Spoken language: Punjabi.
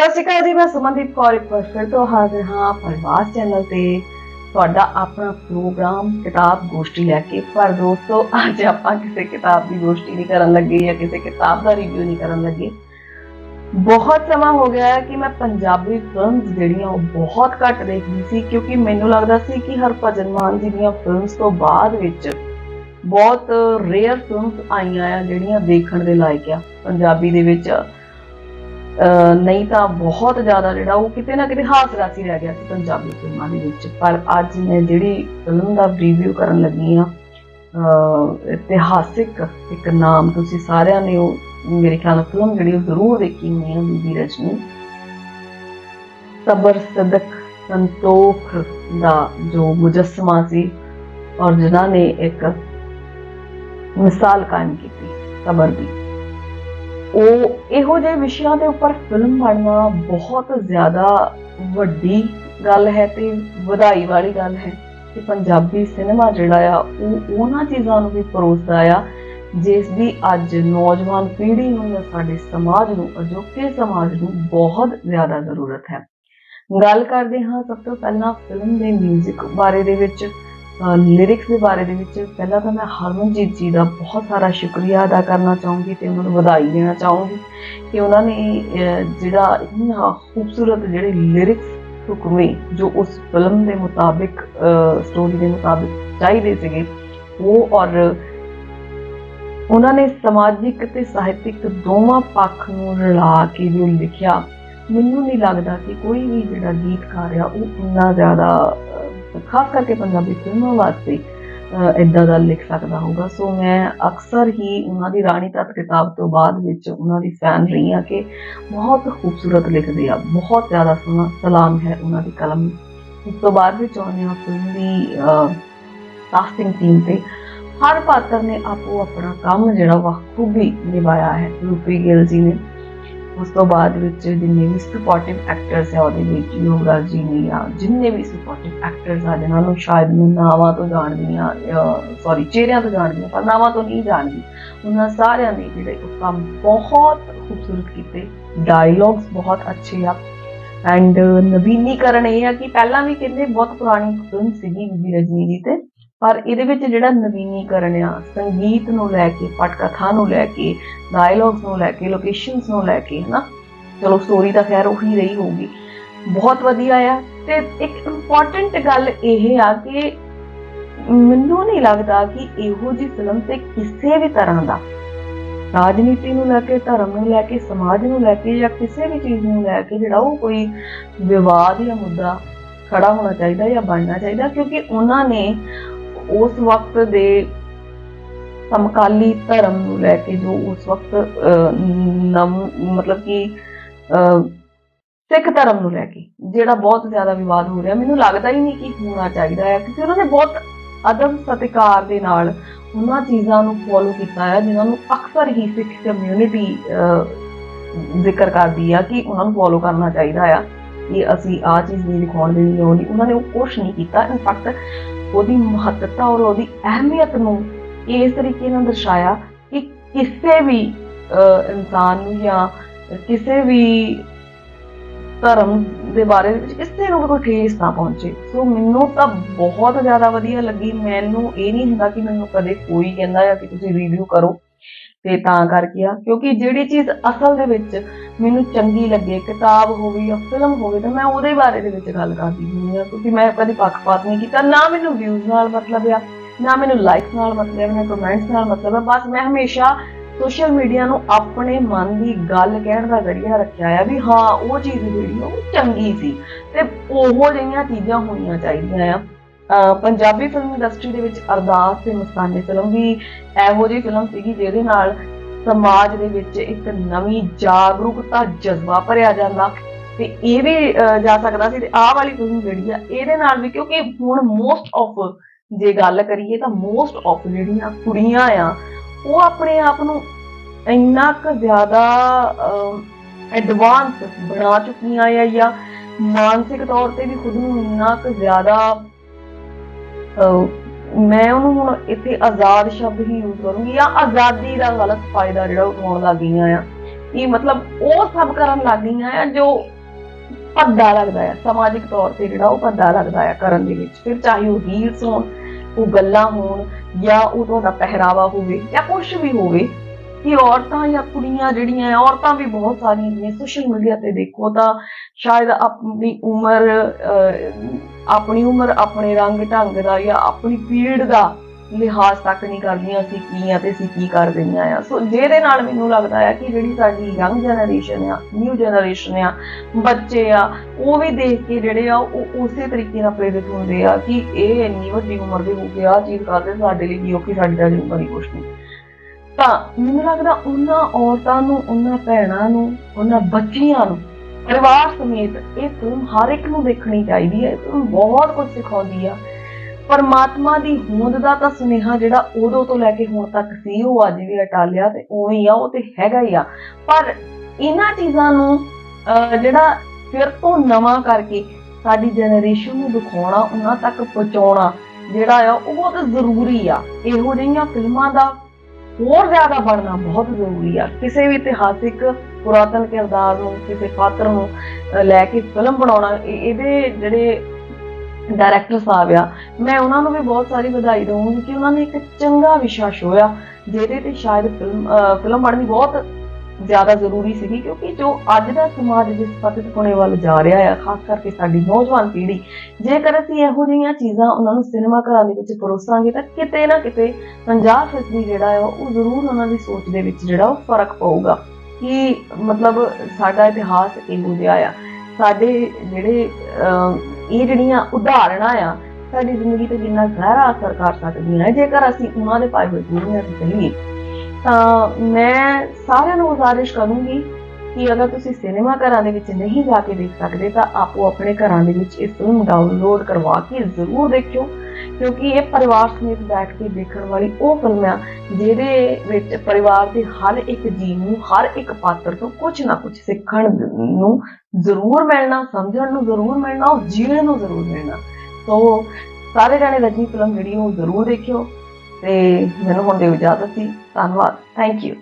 ਸਤਿ ਸ਼੍ਰੀ ਅਕਾਲ ਜੀ, ਮੈਂ ਸੁਮਨਦੀਪ ਕੌਰ ਇੱਕ ਵਾਰ ਫਿਰ ਤੋਂ ਹਾਜ਼ਰ ਹਾਂ ਪ੍ਰਵਾਸ ਚੈਨਲ ਤੇ। ਤੁਹਾਡਾ ਆਪਣਾ ਪ੍ਰੋਗਰਾਮ ਕਿਤਾਬ ਗੋਸ਼ਟੀ ਲੈ ਕੇ। ਪਰ ਦੋਸਤੋ, ਅੱਜ ਆਪਾਂ ਕਿਸੇ ਕਿਤਾਬ ਦੀ ਗੋਸ਼ਟੀ ਨਹੀਂ ਕਰਨ ਲੱਗੇ ਜਾਂ ਕਿਸੇ ਕਿਤਾਬ ਦਾ ਰਿਵਿਊ ਨਹੀਂ ਕਰਨ ਲੱਗੇ। ਬਹੁਤ ਸਮਾਂ ਹੋ ਗਿਆ ਹੈ ਕਿ ਮੈਂ ਪੰਜਾਬੀ ਫਿਲਮਸ ਜਿਹੜੀਆਂ ਉਹ ਬਹੁਤ ਘੱਟ ਦੇਖਦੀ ਸੀ, ਕਿਉਂਕਿ ਮੈਨੂੰ ਲੱਗਦਾ ਸੀ ਕਿ ਹਰਭਜਨ ਮਾਨ ਜੀ ਦੀਆਂ ਫਿਲਮਸ ਤੋਂ ਬਾਅਦ ਵਿੱਚ ਬਹੁਤ ਰੇਅਰ ਫਿਲਮਸ ਆਈਆਂ ਆ ਜਿਹੜੀਆਂ ਦੇਖਣ ਦੇ ਲਾਇਕ ਆ। ਪੰਜਾਬੀ ਦੇ ਵਿੱਚ ਨਹੀਂ ਤਾਂ ਬਹੁਤ ਜ਼ਿਆਦਾ ਜਿਹੜਾ ਉਹ ਕਿਤੇ ਨਾ ਕਿਤੇ ਹਾਸ ਰਾਸੀ ਰਹਿ ਗਿਆ ਸੀ ਪੰਜਾਬੀ ਫਿਲਮਾਂ ਦੇ ਵਿੱਚ। ਪਰ ਅੱਜ ਮੈਂ ਜਿਹੜੀ ਫਿਲਮ ਦਾ ਰਿਵਿਊ ਕਰਨ ਲੱਗੀ ਆ ਇਤਿਹਾਸਿਕ ਇੱਕ ਨਾਮ ਤੁਸੀਂ ਸਾਰਿਆਂ ਨੇ ਉਹ, ਮੇਰੇ ਖਿਆਲ ਨਾਲ ਫਿਲਮ ਜਿਹੜੀ ਉਹ ਜ਼ਰੂਰ ਦੇਖੀ ਹੋਣੀ ਆ ਬੀਬੀ ਰਜਨੀ। ਸਬਰ ਸਦਕ ਸੰਤੋਖ ਦਾ ਜੋ ਮੁਜਸਮਾ ਸੀ, ਔਰ ਜਿਨ੍ਹਾਂ ਨੇ ਇੱਕ ਮਿਸਾਲ ਕਾਇਮ ਕੀਤੀ ਸਬਰ ਦੀ। ਉਹ ਇਹੋ ਜਿਹੇ ਵਿਸ਼ਿਆਂ ਦੇ ਉੱਪਰ ਫਿਲਮ ਬਣਨਾ ਬਹੁਤ ਜ਼ਿਆਦਾ ਵੱਡੀ ਗੱਲ ਹੈ ਤੇ ਵਧਾਈ ਵਾਲੀ ਗੱਲ ਹੈ ਕਿ ਪੰਜਾਬੀ ਸਿਨੇਮਾ ਜਿਹੜਾ ਆ, ਉਹ ਉਹਨਾਂ ਚੀਜ਼ਾਂ ਨੂੰ ਵੀ ਪਰੋਸਦਾ ਆ, ਜਿਸ ਦੀ ਅੱਜ ਨੌਜਵਾਨ ਪੀੜ੍ਹੀ ਨੂੰ ਜਾਂ ਸਾਡੇ ਸਮਾਜ ਨੂੰ, ਅਜੋਕੇ ਸਮਾਜ ਨੂੰ ਬਹੁਤ ਜ਼ਿਆਦਾ ਜ਼ਰੂਰਤ ਹੈ। ਗੱਲ ਕਰਦੇ ਹਾਂ ਸਭ ਤੋਂ ਪਹਿਲਾਂ ਫਿਲਮ ਦੇ 뮤직 ਬਾਰੇ ਦੇ ਵਿੱਚ। ਲਿਰਿਕਸ ਦੇ ਬਾਰੇ ਦੇ ਵਿੱਚ ਪਹਿਲਾਂ ਤਾਂ ਮੈਂ ਹਰਮਨਜੀਤ ਜੀ ਦਾ ਬਹੁਤ ਸਾਰਾ ਸ਼ੁਕਰੀਆ ਅਦਾ ਕਰਨਾ ਚਾਹੂੰਗੀ ਤੇ ਉਹਨਾਂ ਨੂੰ ਵਧਾਈ ਦੇਣਾ ਚਾਹੂੰਗੀ ਕਿ ਉਹਨਾਂ ਨੇ ਜਿਹੜਾ ਇੰਨਾ ਖੂਬਸੂਰਤ ਜਿਹੜੇ ਲਿਰਿਕਸ ਹੁਕਮੇ ਜੋ ਉਸ ਫਿਲਮ ਦੇ ਮੁਤਾਬਿਕ ਸਟੋਰੀ ਦੇ ਮੁਤਾਬਿਕ ਚਾਹੀਦੇ ਸੀਗੇ, ਉਹ ਔਰ ਉਹਨਾਂ ਨੇ ਸਮਾਜਿਕ ਤੇ ਸਾਹਿਤਿਕ ਦੋਵਾਂ ਪੱਖ ਨੂੰ ਰਲਾ ਕੇ ਜੋ ਲਿਖਿਆ, ਮੈਨੂੰ ਨਹੀਂ ਲੱਗਦਾ ਕਿ ਕੋਈ ਵੀ ਜਿਹੜਾ ਗੀਤਕਾਰ ਆ, ਉਹ ਇੰਨਾ ਜ਼ਿਆਦਾ ਖਾਸ ਕਰਕੇ ਪੰਜਾਬੀ ਫਿਲਮਾਂ ਵਾਸਤੇ ਇਦਾਂ ਦਾ ਲਿਖ ਸਕਦਾ ਹੋਊਗਾ। ਸੋ ਮੈਂ ਅਕਸਰ ਹੀ ਉਹਨਾਂ ਦੀ ਰਾਣੀ ਤੱਤ ਕਿਤਾਬ ਤੋਂ ਬਾਅਦ ਵਿੱਚ ਉਹਨਾਂ ਦੀ ਫੈਨ ਰਹੀ ਹਾਂ ਕਿ ਬਹੁਤ ਖੂਬਸੂਰਤ ਲਿਖਦੇ ਆ, ਬਹੁਤ ਜ਼ਿਆਦਾ ਸੋਹਣਾ, ਸਲਾਮ ਹੈ ਉਹਨਾਂ ਦੀ ਕਲਮ। ਨੂੰ। ਉਸ ਤੋਂ ਬਾਅਦ ਵਿੱਚ ਆਉਂਦੇ ਹਾਂ ਫਿਲਮ ਦੀ ਕਾਸਟਿੰਗ ਟੀਮ ਤੇ। ਹਰ ਪਾਤਰ ਨੇ ਆਪੋ ਆਪਣਾ ਕੰਮ ਜਿਹੜਾ ਬਖੂਬੀ ਨਿਭਾਇਆ ਹੈ। ਰੂਪੀ ਗਿੱਲ ਜੀ ਨੇ ਉਸ ਤੋਂ ਬਾਅਦ ਵਿੱਚ ਜਿੰਨੇ ਵੀ ਸਪੋਰਟਿਵ ਐਕਟਰਸ ਹੈ ਉਹਦੇ ਵਿੱਚ ਯੋਗਰਾਜ ਜੀ ਨੇ ਜਾਂ ਜਿੰਨੇ ਵੀ ਸਪੋਰਟਿਵ ਐਕਟਰਸ ਆ ਜਿਨ੍ਹਾਂ ਨੂੰ ਸ਼ਾਇਦ ਮੈਂ ਨਾਵਾਂ ਤੋਂ ਜਾਣਦੀ ਹਾਂ ਸੌਰੀ ਚਿਹਰਿਆਂ ਤੋਂ ਜਾਣਦੀ ਹਾਂ, ਪਰ ਨਾਵਾਂ ਤੋਂ ਨਹੀਂ ਜਾਣਦੀ, ਉਹਨਾਂ ਸਾਰਿਆਂ ਨੇ ਜਿਹੜੇ ਉਹ ਕੰਮ ਬਹੁਤ ਖੂਬਸੂਰਤ ਕੀਤੇ ਡਾਇਲੌਗਸ ਬਹੁਤ ਅੱਛੇ ਆ ਐਂਡ ਨਵੀਨੀਕਰਨ ਇਹ ਆ ਕਿ ਪਹਿਲਾਂ ਵੀ ਕਹਿੰਦੇ ਬਹੁਤ ਪੁਰਾਣੀ ਫਿਲਮ ਸੀਗੀ ਬੀਬੀ ਰਜਨੀ ਜੀ ਤੇ ਪਰ ਇਹਦੇ ਵਿੱਚ ਜਿਹੜਾ ਨਵੀਨੀਕਰਨ ਆ, ਸੰਗੀਤ ਨੂੰ ਲੈ ਕੇ ਪਟਕਥਾ ਨੂੰ ਲੈ ਕੇ ਡਾਇਲੌਗਸ ਨੂੰ ਲੈ ਕੇ ਲੋਕੇਸ਼ਨਸ ਨੂੰ ਲੈ ਕੇ, ਹਨਾ? ਚਲੋ ਸਟੋਰੀ ਤਾਂ ਖੈਰ ਉਹੀ ਰਹੀ ਹੋਊਗੀ। ਬਹੁਤ ਵਧੀਆ ਆ ਤੇ ਇੱਕ ਇੰਪੋਰਟੈਂਟ ਗੱਲ ਇਹ ਆ ਕਿ ਮੈਨੂੰ ਨਹੀਂ ਲੱਗਦਾ ਕਿ ਇਹੋ ਜੀ ਫਿਲਮ ਤੇ ਕਿਸੇ ਵੀ ਤਰ੍ਹਾਂ ਦਾ ਰਾਜਨੀਤੀ ਨੂੰ ਲੈ ਕੇ, ਧਰਮ ਨੂੰ ਲੈ ਕੇ, ਸਮਾਜ ਨੂੰ ਲੈ ਕੇ ਜਾਂ ਕਿਸੇ ਵੀ ਚੀਜ਼ ਨੂੰ ਲੈ ਕੇ ਜਿਹੜਾ ਉਹ ਕੋਈ ਵਿਵਾਦ ਜਾਂ ਮੁੱਦਾ ਖੜਾ ਹੋਣਾ ਚਾਹੀਦਾ ਜਾਂ ਬਣਨਾ ਚਾਹੀਦਾ ਕਿਉਂਕਿ ਉਹਨਾਂ ਨੇ ਉਸ ਵਕਤ ਦੇ ਸਮਕਾਲੀ ਧਰਮ ਨੂੰ ਲੈ ਕੇ ਜੋ ਉਸ ਵਕਤ ਅਹ, ਨਮ ਮਤਲਬ ਕਿ ਸਿੱਖ ਧਰਮ ਨੂੰ ਲੈ ਕੇ ਜਿਹੜਾ ਬਹੁਤ ਜ਼ਿਆਦਾ ਵਿਵਾਦ ਹੋ ਰਿਹਾ ਮੈਨੂੰ ਲੱਗਦਾ ਹੀ ਨਹੀਂ ਕਿ ਹੋਣਾ ਚਾਹੀਦਾ ਹੈ ਕਿਉਂਕਿ ਉਹਨਾਂ ਨੇ ਬਹੁਤ ਅਦਬ ਸਤਿਕਾਰ ਦੇ ਨਾਲ ਉਹਨਾਂ ਚੀਜ਼ਾਂ ਨੂੰ ਫੋਲੋ ਕੀਤਾ ਹੈ ਜਿਨ੍ਹਾਂ ਨੂੰ ਅਕਸਰ ਹੀ ਸਿੱਖ ਕਮਿਊਨਿਟੀ ਜ਼ਿਕਰ ਕਰਦੀ ਆ ਕਿ ਉਹਨਾਂ ਨੂੰ ਫੋਲੋ ਕਰਨਾ ਚਾਹੀਦਾ ਆ। ਕਿ ਅਸੀਂ ਆ ਚੀਜ਼ ਨਹੀਂ ਦਿਖਾਉਣ ਦੇਣੀ ਲੋੜ ਨਹੀਂ ਉਹਨਾਂ ਨੇ ਉਹ ਕੁਛ ਨਹੀਂ ਕੀਤਾ। ਇਨਫੈਕਟ ਉਹਦੀ ਮਹੱਤਤਾ ਔਰ ਉਹਦੀ ਅਹਿਮੀਅਤ ਨੂੰ ਇਸ ਤਰੀਕੇ ਨਾਲ ਦਰਸਾਇਆ ਕਿ ਕਿਸੇ ਵੀ ਇਨਸਾਨ ਨੂੰ ਜਾਂ ਕਿਸੇ ਵੀ ਧਰਮ ਦੇ ਬਾਰੇ ਵਿੱਚ ਕਿਸੇ ਨੂੰ ਵੀ ਕੋਈ ਠੇਸ ਨਾ ਪਹੁੰਚੇ। ਸੋ ਮੈਨੂੰ ਤਾਂ ਬਹੁਤ ਜ਼ਿਆਦਾ ਵਧੀਆ ਲੱਗੀ। ਮੈਨੂੰ ਇਹ ਨਹੀਂ ਹੁੰਦਾ ਕਿ ਮੈਨੂੰ ਕਦੇ ਕੋਈ ਕਹਿੰਦਾ ਆ ਕਿ ਤੁਸੀਂ ਰਿਵਿਊ ਕਰੋ ਤੇ ਤਾਂ ਕਰਕੇ ਆ। ਕਿਉਂਕਿ ਜਿਹੜੀ ਚੀਜ਼ ਅਸਲ ਦੇ ਵਿੱਚ ਮੈਨੂੰ ਚੰਗੀ ਲੱਗੇ, ਕਿਤਾਬ ਹੋਵੇ ਜਾਂ ਫਿਲਮ ਹੋਵੇ ਤਾਂ ਮੈਂ ਉਹਦੇ ਬਾਰੇ ਦੇ ਵਿੱਚ ਗੱਲ ਕਰਦੀ ਹੁੰਦੀ ਹਾਂ, ਕਿਉਂਕਿ ਮੈਂ ਕਦੀ ਪੱਖਪਾਤ ਨਹੀਂ ਕੀਤਾ, ਨਾ ਮੈਨੂੰ ਵਿਊਜ਼ ਨਾਲ ਮਤਲਬ ਆ, ਨਾ ਮੈਨੂੰ ਲਾਈਕਸ ਨਾਲ ਮਤਲਬ ਹੈ ਨਾ ਕਮੈਂਟਸ ਨਾਲ ਮਤਲਬ ਆ, ਬਸ ਮੈਂ ਹਮੇਸ਼ਾ ਸੋਸ਼ਲ ਮੀਡੀਆ ਨੂੰ ਆਪਣੇ ਮਨ ਦੀ ਗੱਲ ਕਹਿਣ ਦਾ ਜ਼ਰੀਆ ਰੱਖਿਆ ਆ ਵੀ ਹਾਂ, ਉਹ ਚੀਜ਼ ਜਿਹੜੀ ਉਹ ਚੰਗੀ ਸੀ ਤੇ ਉਹੋ ਜਿਹੀਆਂ ਚੀਜ਼ਾਂ ਹੋਣੀਆਂ ਚਾਹੀਦੀਆਂ ਆ। ਪੰਜਾਬੀ ਫਿਲਮ ਇੰਡਸਟਰੀ ਦੇ ਵਿੱਚ ਅਰਦਾਸ ਤੇ ਮਸਤਾਨੇ ਫਿਲਮ ਵੀ ਇਹੋ ਜਿਹੀ ਫਿਲਮ ਸੀਗੀ ਜਿਹਦੇ ਨਾਲ ਸਮਾਜ ਦੇ ਵਿੱਚ ਇੱਕ ਨਵੀਂ ਜਾਗਰੂਕਤਾ ਜਜ਼ਬਾ ਭਰਿਆ ਜਾਂਦਾ ਤੇ ਇਹ ਵੀ ਜਾ ਸਕਦਾ ਸੀ ਤੇ ਆਹ ਵਾਲੀ ਫਿਲਮ ਜਿਹੜੀ ਆ ਇਹਦੇ ਨਾਲ ਵੀ ਕਿਉਂਕਿ ਹੁਣ ਮੋਸਟ ਆਫ ਜੇ ਗੱਲ ਕਰੀਏ ਤਾਂ ਮੋਸਟ ਆਫ ਜਿਹੜੀਆਂ ਕੁੜੀਆਂ ਆ ਉਹ ਆਪਣੇ ਆਪ ਨੂੰ ਇੰਨਾ ਕੁ ਜ਼ਿਆਦਾ ਐਡਵਾਂਸ ਬਣਾ ਚੁੱਕੀਆਂ ਆ ਜਾਂ ਮਾਨਸਿਕ ਤੌਰ ਤੇ ਵੀ ਖੁਦ ਨੂੰ ਇੰਨਾ ਕੁ ਜ਼ਿਆਦਾ ਅਹ, ਮੈਂ ਉਹਨੂੰ ਹੁਣ ਇੱਥੇ ਆਜ਼ਾਦ ਸ਼ਬਦ ਹੀ ਯੂਜ਼ ਕਰੂੰਗੀ ਜਾਂ ਆਜ਼ਾਦੀ ਦਾ ਗਲਤ ਫਾਇਦਾ ਜਿਹੜਾ ਉਠਾਉਣ ਲੱਗ ਗਈਆਂ ਆ। ਕਿ ਮਤਲਬ ਉਹ ਸਭ ਕਰਨ ਲੱਗ ਗਈਆਂ ਆ ਜੋ ਭੱਦਾ ਲੱਗਦਾ ਆ, ਸਮਾਜਿਕ ਤੌਰ ਤੇ ਜਿਹੜਾ ਉਹ ਭੱਦਾ ਲੱਗਦਾ ਆ ਕਰਨ ਦੇ ਵਿੱਚ। ਫਿਰ ਚਾਹੇ ਉਹ ਰੀਲਸ ਹੋਣ, ਉਹ ਗੱਲਾਂ ਹੋਣ ਜਾਂ ਉਹ ਤੁਹਾਡਾ ਪਹਿਰਾਵਾ ਹੋਵੇ ਜਾਂ ਕੁਝ ਵੀ ਹੋਵੇ ਕਿ ਔਰਤਾਂ ਜਾਂ ਕੁੜੀਆਂ ਜਿਹੜੀਆਂ ਔਰਤਾਂ ਵੀ ਬਹੁਤ ਸਾਰੀਆਂ ਜਿਵੇਂ ਸੋਸ਼ਲ ਮੀਡੀਆ ਤੇ ਦੇਖੋ ਤਾਂ ਸ਼ਾਇਦ ਆਪਣੀ ਉਮਰ ਆਪਣੀ ਉਮਰ ਆਪਣੇ ਰੰਗ ਢੰਗ ਦਾ ਜਾਂ ਆਪਣੀ ਪੀੜ ਦਾ ਲਿਹਾਜ਼ ਤੱਕ ਨਹੀਂ ਕਰਦੀਆਂ ਅਸੀਂ ਕੀ ਆ ਤੇ ਅਸੀਂ ਕੀ ਕਰ ਰਹੀਆਂ ਆ। ਸੋ ਜਿਹਦੇ ਨਾਲ ਮੈਨੂੰ ਲੱਗਦਾ ਆ ਕਿ ਜਿਹੜੀ ਸਾਡੀ ਯੰਗ ਜਨਰੇਸ਼ਨ ਆ ਨਿਊ ਜਨਰੇਸ਼ਨ ਆ, ਬੱਚੇ ਆ, ਉਹ ਵੀ ਦੇਖ ਕੇ ਜਿਹੜੇ ਆ, ਉਹ ਉਸੇ ਤਰੀਕੇ ਨਾਲ ਪ੍ਰੇਰਿਤ ਹੁੰਦੇ ਆ ਕਿ ਇਹ ਇੰਨੀ ਵੱਡੀ ਉਮਰ ਦੇ ਹੋ ਕੇ ਆ ਚੀਜ਼ ਕਰਦੇ, ਸਾਡੇ ਲਈ ਕੀ ਔਖੀ, ਸਾਡੀ ਤਾਂ ਉਮਰ ਹੀ ਕੁਛ ਨਹੀਂ। ਤਾਂ ਮੈਨੂੰ ਲੱਗਦਾ ਉਹਨਾਂ ਔਰਤਾਂ ਨੂੰ, ਉਹਨਾਂ ਭੈਣਾਂ ਨੂੰ, ਉਹਨਾਂ ਬੱਚੀਆਂ ਨੂੰ ਪਰਿਵਾਰ ਸਮੇਤ ਇਹ ਫਿਲਮ ਹਰ ਇੱਕ ਨੂੰ ਦੇਖਣੀ ਚਾਹੀਦੀ ਹੈ, ਇਹ ਫਿਲਮ ਬਹੁਤ ਕੁਝ ਸਿਖਾਉਂਦੀ ਆ। ਪਰਮਾਤਮਾ ਦੀ ਹੋਂਦ ਦਾ ਤਾਂ ਸੁਨੇਹਾ ਜਿਹੜਾ ਉਦੋਂ ਤੋਂ ਲੈ ਕੇ ਹੁਣ ਤੱਕ ਸੀ, ਉਹ ਅੱਜ ਵੀ ਅਟਾਲਿਆ ਤੇ ਉਵੇਂ ਹੀ ਆ, ਉਹ ਤੇ ਹੈਗਾ ਹੀ ਆ। ਪਰ ਇਹਨਾਂ ਚੀਜ਼ਾਂ ਨੂੰ ਜਿਹੜਾ ਫਿਰ ਤੋਂ ਨਵਾਂ ਕਰਕੇ ਸਾਡੀ ਜਨਰੇਸ਼ਨ ਨੂੰ ਦਿਖਾਉਣਾ, ਉਹਨਾਂ ਤੱਕ ਪਹੁੰਚਾਉਣਾ ਜਿਹੜਾ ਆ, ਉਹ ਬਹੁਤ ਜ਼ਰੂਰੀ ਆ। ਇਹੋ ਜਿਹੀਆਂ ਫਿਲਮਾਂ ਦਾ ਹੋਰ ਜ਼ਿਆਦਾ ਬਣਨਾ ਬਹੁਤ ਜ਼ਰੂਰੀ ਆ। ਕਿਸੇ ਵੀ ਇਤਿਹਾਸਿਕ ਪੁਰਾਤਨ ਕਿਰਦਾਰ ਨੂੰ ਕਿਸੇ ਪਾਤਰ ਨੂੰ ਲੈ ਕੇ ਫਿਲਮ ਬਣਾਉਣਾ ਇਹਦੇ ਜਿਹੜੇ ਡਾਇਰੈਕਟਰ ਸਾਹਿਬ ਆ ਮੈਂ ਉਹਨਾਂ ਨੂੰ ਵੀ ਬਹੁਤ ਸਾਰੀ ਵਧਾਈ ਦਊਂਗੀ ਕਿ ਉਹਨਾਂ ਨੇ ਇੱਕ ਚੰਗਾ ਵਿਸ਼ਾ ਛੋਇਆ ਜਿਹਦੇ ਤੇ ਸ਼ਾਇਦ ਫਿਲਮ ਅਹ, ਫਿਲਮ ਬਣਨੀ ਬਹੁਤ ਜ਼ਿਆਦਾ ਜ਼ਰੂਰੀ ਸੀਗੀ ਕਿਉਂਕਿ ਜੋ ਅੱਜ ਦਾ ਸਮਾਜ ਜਿਸ ਪਤਿਤ ਪੁਣੇ ਵੱਲ ਜਾ ਰਿਹਾ ਆ, ਖਾਸ ਕਰਕੇ ਸਾਡੀ ਨੌਜਵਾਨ ਪੀੜ੍ਹੀ, ਜੇਕਰ ਅਸੀਂ ਇਹੋ ਜਿਹੀਆਂ ਚੀਜ਼ਾਂ ਉਹਨਾਂ ਨੂੰ ਸਿਨੇਮਾ ਘਰਾਂ ਦੇ ਵਿੱਚ ਪਰੋਸਾਂਗੇ ਤਾਂ ਕਿਤੇ ਨਾ ਕਿਤੇ 50% ਜਿਹੜਾ ਆ ਉਹ ਜ਼ਰੂਰ ਉਹਨਾਂ ਦੀ ਸੋਚ ਦੇ ਵਿੱਚ ਜਿਹੜਾ ਉਹ ਫ਼ਰਕ ਪਊਗਾ। ਕਿ ਮਤਲਬ ਸਾਡਾ ਇਤਿਹਾਸ ਇਹੋ ਜਿਹਾ ਆ। ਸਾਡੇ ਜਿਹੜੇ ਇਹ ਜਿਹੜੀਆਂ ਉਦਾਹਰਨਾਂ ਆ, ਸਾਡੀ ਜ਼ਿੰਦਗੀ ਤੇ ਜਿੰਨਾ ਗਹਿਰਾ ਅਸਰ ਕਰ ਸਕਦੀਆਂ ਜੇਕਰ ਅਸੀਂ ਉਹਨਾਂ ਦੇ ਪਾਏ ਹੋਏ ਦੁਨੀਆ ਤੇ ਚੱਲੀਏ ਤਾਂ ਮੈਂ ਸਾਰਿਆਂ ਨੂੰ ਗੁਜ਼ਾਰਿਸ਼ ਕਰੂੰਗੀ ਕਿ ਅਗਰ ਤੁਸੀਂ ਸਿਨੇਮਾ ਘਰਾਂ ਦੇ ਵਿੱਚ ਨਹੀਂ ਜਾ ਕੇ ਦੇਖ ਸਕਦੇ, ਤਾਂ ਆਪੋ ਆਪਣੇ ਘਰਾਂ ਦੇ ਵਿੱਚ ਇਸ ਫਿਲਮ ਡਾਊਨਲੋਡ ਕਰਵਾ ਕੇ ਜ਼ਰੂਰ ਦੇਖਿਓ, ਕਿਉਂਕਿ ਇਹ ਪਰਿਵਾਰ ਸਮੇਤ ਬੈਠ ਕੇ ਦੇਖਣ ਵਾਲੀ ਉਹ ਫਿਲਮ ਆ, ਜਿਹਦੇ ਵਿੱਚ ਪਰਿਵਾਰ ਦੇ ਹਰ ਇੱਕ ਜੀਵ ਨੂੰ, ਹਰ ਇੱਕ ਪਾਤਰ ਤੋਂ ਕੁਝ ਨਾ ਕੁਝ ਸਿੱਖਣ ਨੂੰ ਜ਼ਰੂਰ ਮਿਲਣਾ, ਸਮਝਣ ਨੂੰ ਜ਼ਰੂਰ ਮਿਲਣਾ, ਉਹ ਜੀਣ ਨੂੰ ਜ਼ਰੂਰ ਮਿਲਣਾ। ਸੋ ਸਾਰੇ ਜਾਣੇ ਰਜਨੀ ਫਿਲਮ ਜਿਹੜੀ, ਉਹ ਜ਼ਰੂਰ ਦੇਖਿਓ। ਤੇ ਮੈਨੂੰ ਹੁਣ ਦੇ ਇਜਾਜ਼ਤ ਸੀ। ਧੰਨਵਾਦ। Thank you